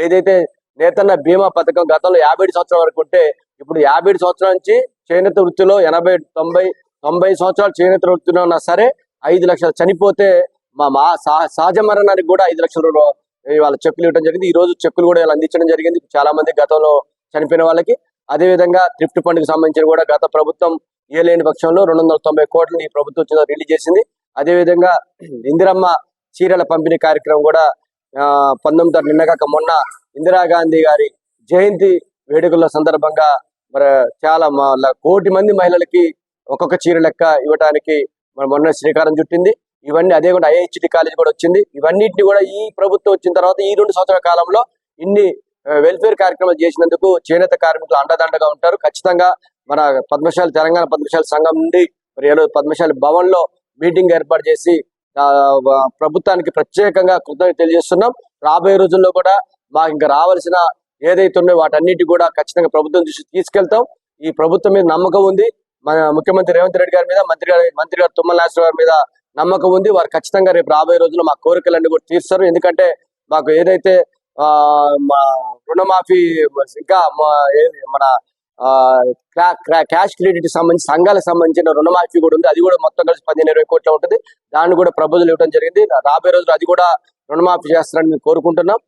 ఏదైతే నేతన్న బీమా పథకం గతంలో యాభై సంవత్సరాల వరకు ఉంటే ఇప్పుడు యాభై సంవత్సరాల నుంచి చేనేత వృత్తిలో ఎనభై తొంభై తొంభై సంవత్సరాలు చేనేత వృత్తిలో ఉన్నా సరే ఐదు లక్షలు చనిపోతే మా మా సహ- సహజ మరణానికి కూడా ఐదు లక్షల వాళ్ళ చెక్కులు ఇవ్వడం జరిగింది. ఈ రోజు చెక్కులు కూడా ఇలా అందించడం జరిగింది. చాలా మంది గతంలో చనిపోయిన వాళ్ళకి. అదే విధంగా థ్రిఫ్ట్ ఫండ్ సంబంధించిన కూడా గత ప్రభుత్వం ఇయ్యలేని పక్షంలో రెండు వందల తొంభై కోట్లను ఈ ప్రభుత్వం రిలీజ్ చేసింది. అదే విధంగా ఇందిరమ్మ చీరల పంపిణీ కార్యక్రమం కూడా పంతొమ్మిది తారీఖు నిన్న కాక మొన్న ఇందిరాగాంధీ గారి జయంతి వేడుకల సందర్భంగా మరి చాలా మా- కోటి మంది మహిళలకి ఒక్కొక్క చీర లెక్క ఇవ్వడానికి మరి మొన్న శ్రీకారం చుట్టింది. ఇవన్నీ అదే కూడా ఐఐహెచ్డి కాలేజ్ కూడా వచ్చింది. ఇవన్నిటిని కూడా ఈ ప్రభుత్వం వచ్చిన తర్వాత ఈ రెండు సంవత్సరాల కాలంలో ఇన్ని వెల్ఫేర్ కార్యక్రమాలు చేసినందుకు చేనేత కార్మికులు అండదండగా ఉంటారు. ఖచ్చితంగా మన పద్మశాలి తెలంగాణ పద్మశాలి సంఘం నుండి మరి ఈరోజు పద్మశాలి భవన్లో మీటింగ్ ఏర్పాటు చేసి ప్రభుత్వానికి ప్రత్యేకంగా కృతజ్ఞత తెలియజేస్తున్నాం. రాబోయే రోజుల్లో కూడా మాకు ఇంకా రావాల్సిన ఏదైతే ఉన్నాయో వాటన్నిటి కూడా ఖచ్చితంగా ప్రభుత్వం దృష్టి తీసుకెళ్తాం. ఈ ప్రభుత్వం మీద నమ్మకం ఉంది. మన ముఖ్యమంత్రి రేవంత్ రెడ్డి గారి మీద మంత్రి గారి మంత్రి గారు తుమ్మల నాగేశ్వర గారి మీద నమ్మకం ఉంది. వారు ఖచ్చితంగా రేపు రాబోయే రోజుల్లో మా కోరికలన్నీ కూడా తీరుస్తారు. ఎందుకంటే మాకు ఏదైతే మా రుణమాఫీ ఇంకా మన క్యాష్ క్రెడిట్ సంబంధించి సంఘాలకు సంబంధించిన రుణమాఫీ కూడా ఉంది. అది కూడా మొత్తం కలిసి పదిహేను ఇరవై కోట్ల ఉంటుంది. దాన్ని కూడా ప్రభుత్వం ఇవ్వడం జరిగింది. రాబోయే రోజులు అది కూడా రుణమాఫీ చేస్తారని మేము కోరుకుంటున్నాం.